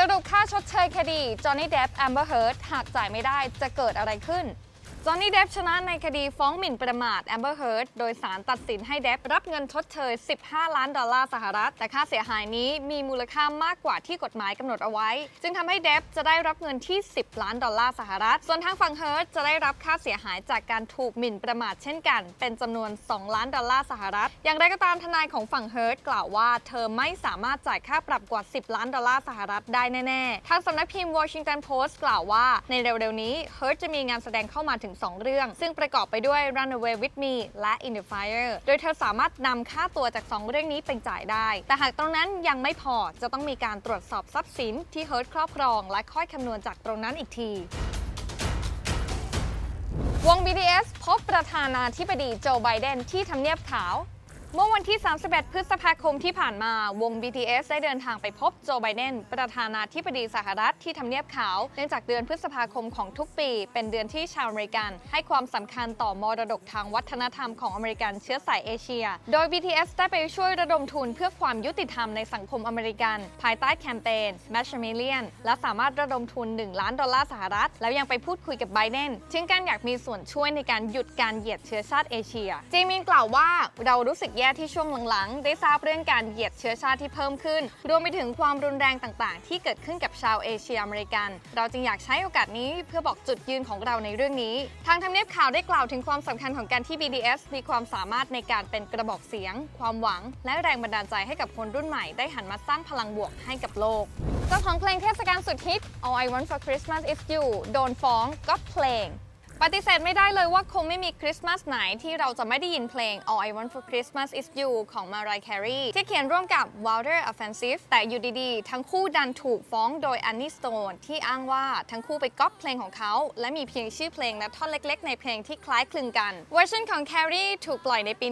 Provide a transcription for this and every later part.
สรุปค่าชดเชยคดีจอห์นนี่เดฟแอมเบอร์เฮิร์ตหากจ่ายไม่ได้จะเกิดอะไรขึ้น จอห์นนี่เดฟชนะในคดีฟ้องหมิ่นประมาทแอมเบอร์เฮิร์ดโดยสารตัดสินให้เดฟรับเงินชดเชย 15 ล้านดอลลาร์สหรัฐ แต่ค่าเสียหายนี้มีมูลค่ามากกว่าที่กฎหมายกำหนดเอาไว้ จึงทำให้เดฟจะได้รับเงินที่ 10 ล้านดอลลาร์สหรัฐ ส่วนทางฝั่งเฮิร์ดจะได้รับค่าเสียหายจากการถูกหมิ่นประมาทเช่นกัน เป็นจำนวน 2 ล้านดอลลาร์สหรัฐ อย่างไรก็ตามทนายของฝั่งเฮิร์ดกล่าวว่าเธอไม่สามารถจ่ายค่าปรับกว่า 10 ล้านดอลลาร์สหรัฐได้แน่ๆทางสำนักพิมพ์ Washington Post กล่าวว่าในเร็วๆนี้เฮิร์ดจะมีงานแสดงเข้ามาถึง2 เรื่อง ซึ่งประกอบไปด้วย Runaway with Me และ In the Fire โดยเธอสามารถนำค่าตัวจาก 2 เรื่องนี้ไปจ่ายได้ แต่หากตรงนั้นยังไม่พอจะต้องมีการตรวจสอบทรัพย์สินที่เฮิร์ทครอบครอง และค่อยคำนวณจากตรงนั้นอีกทีวง BTS พบประธานาธิบดีโจไบเดนที่ทำเนียบขาว เมื่อวันที่ 31 พฤษภาคมที่ผ่านมาวง BTS ได้เดินทางไปพบโจไบเดนประธานาธิบดีสหรัฐที่ทำเนียบขาว เนื่องจากเดือนพฤษภาคมของทุกปี เป็นเดือนที่ชาวอเมริกัน ให้ความสำคัญต่อมรดกทางวัฒนธรรมของอเมริกันเชื้อสายเอเชีย โดย BTS ได้ไปช่วยระดมทุนเพื่อความยุติธรรมในสังคมอเมริกัน ภายใต้แคมเปญ Match a Million และสามารถระดมทุน 1 ล้านดอลลาร์สหรัฐ แล้วยังไปพูดคุยกับไบเดนถึงการอยากมีส่วนช่วยในการหยุดการเหยียดเชื้อชาติเอเชียจีมินกล่าวว่าเรารู้สึกแย่ที่ช่วงหลังๆ ได้ทราบเรื่องการเหยียดเชื้อชาติที่เพิ่มขึ้น รวมไปถึงความรุนแรงต่างๆ ที่เกิดขึ้นกับชาวเอเชียอเมริกัน เราจึงอยากใช้โอกาสนี้เพื่อบอกจุดยืนของเราในเรื่องนี้ ทางทำเนียบข่าวได้กล่าวถึงความสำคัญของการที่ BDS มีความสามารถในการเป็นกระบอกเสียง ความหวัง และแรงบันดาลใจให้กับคนรุ่นใหม่ได้หันมาสร้างพลังบวกให้กับโลกเจ้าของเพลงเทศกาลสุดฮิต All I Want for Christmas is You โดนฟ้องก็เพลง ปฏิเสธไม่ได้เลยว่าคงไม่มีคริสต์มาสไหนที่เราจะไม่ได้ยินเพลง All I Want for Christmas is You ของ Mariah Carey ที่เขียนร่วมกับ Wilder Offensive แต่อยู่ดีๆ ทั้งคู่ดันถูกฟ้องโดย Annie Stone ที่อ้างว่าทั้งคู่ไปก๊อปเพลงของเขา และมีเพียงชื่อเพลงและท่อนเล็กๆ ในเพลงที่คล้ายคลึงกัน เวอร์ชันของ Carey ถูกปล่อยในปี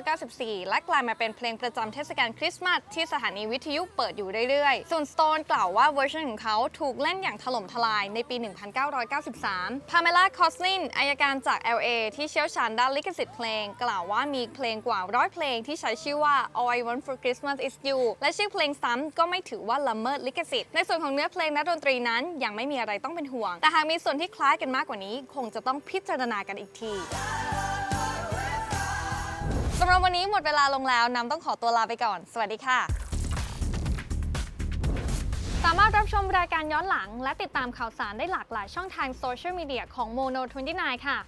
1994 และกลายมาเป็นเพลงประจำเทศกาลคริสต์มาสที่สถานีวิทยุเปิดอยู่เรื่อยๆ ส่วน Stone กล่าวว่าเวอร์ชันของเขาถูกเล่นอย่างถล่มทลายในปี 1993 Pamela Coslin อายการจาก LA ที่เชี่ยวชาญด้านลิขสิทธิ์เพลง กล่าวว่ามีเพลงกว่าร้อยเพลงที่ใช้ชื่อว่า All I Want for Christmas is You และชื่อเพลงซ้ำก็ไม่ถือว่าละเมิดลิขสิทธิ์ในส่วนของเนื้อเพลงและดนตรีนั้นยังไม่มีอะไรต้องเป็นห่วง แต่หากมีส่วนที่คล้ายกันมากกว่านี้ คงจะต้องพิจารณากันอีกทีสำหรับวันนี้หมดเวลาลงแล้วน้ำต้องขอตัวลาไปก่อน สวัสดีค่ะ สามารถรับชมรายการย้อนหลัง และติดตามข่าวสารได้หลากหลายช่องทางโซเชียลมีเดียของ Mono 29 ค่ะ